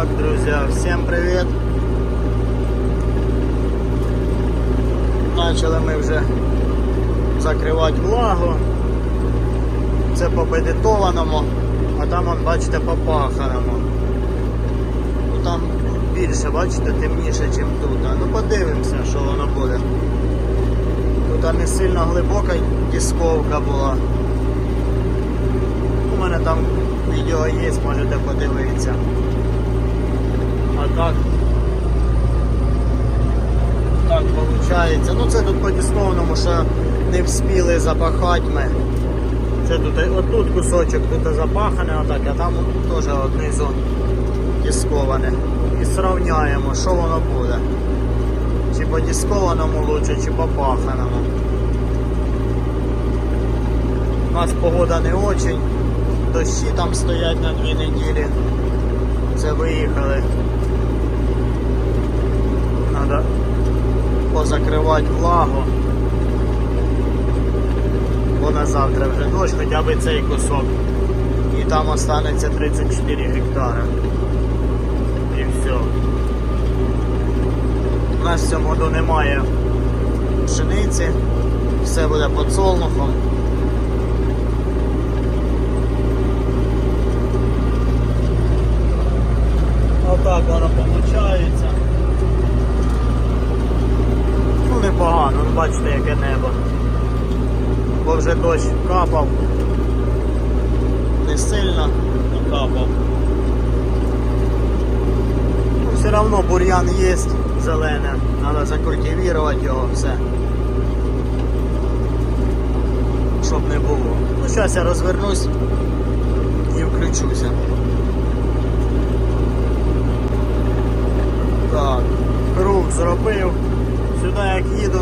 Так, друзья, всем привет! Почали ми вже закривати влагу. Це по бедитованому, а там, он, бачите, по паханому. Ну, там більше, бачите, темніше, ніж тут. Ну подивимося, що воно буде. Тут не сильно глибока дисковка була. У мене там відео є, можете подивитися. А так. Так виходить. Ну це тут по дисковному, що не вспіли запахати ми. Це тут отут кусочок, тут запахане, отак, а там теж однизу дисковане. І сравняємо, що воно буде. Чи по дискованому лучше, чи по паханому. У нас погода не очень. Дощі там стоять на дві неділі. Це виїхали. Позакривати влагу. Бо на завтра вже дощ, хоча б цей кусок. І там останеться 34 гектари. І все. У нас в цьому году немає пшениці, все буде подсолнухом. Отак воно виходить. Ну непогано, ну бачите яке небо. Бо вже дощ капав. Не сильно, але капав. Ну, все одно бур'ян є зелене, треба закультивувати його все. Щоб не було. Ну зараз я розвернусь і включуся.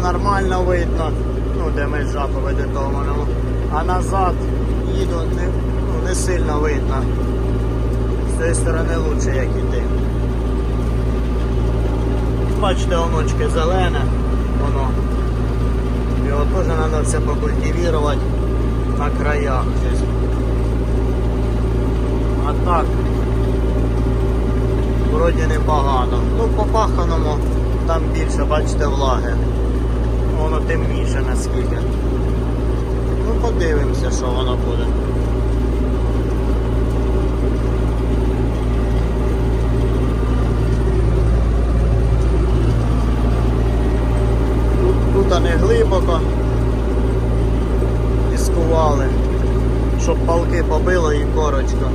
Нормально видно, ну де межа по ведетованому. А назад їду не, ну, не сильно видно. З цієї сторони краще як іти. Бачите, оночки зелене, воно. Його теж треба все покультивувати на краях. Щось. А так вроді непогано. Ну, по паханому там більше, бачите, влаги. Воно темніше наскільки. Ну, подивимося, що воно буде. Тут, тут не глибоко дискували, щоб палки побило і корочка.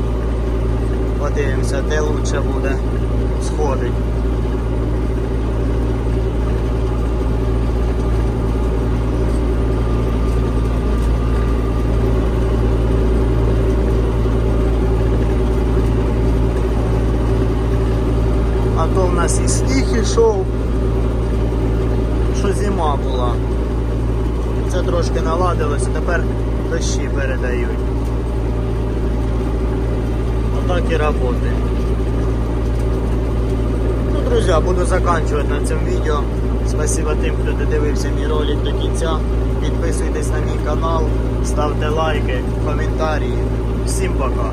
Подивимося, де лучше буде сходить. А то в нас і сніг ішов, що зима була. Це трошки наладилося, тепер дощі передають. Отак і роботи. Ну, друзі, буду заканчивать на цьому відео. Спасибо тим, хто додивився мій ролик до кінця. Підписуйтесь на мій канал, ставте лайки, коментарі. Всім пока!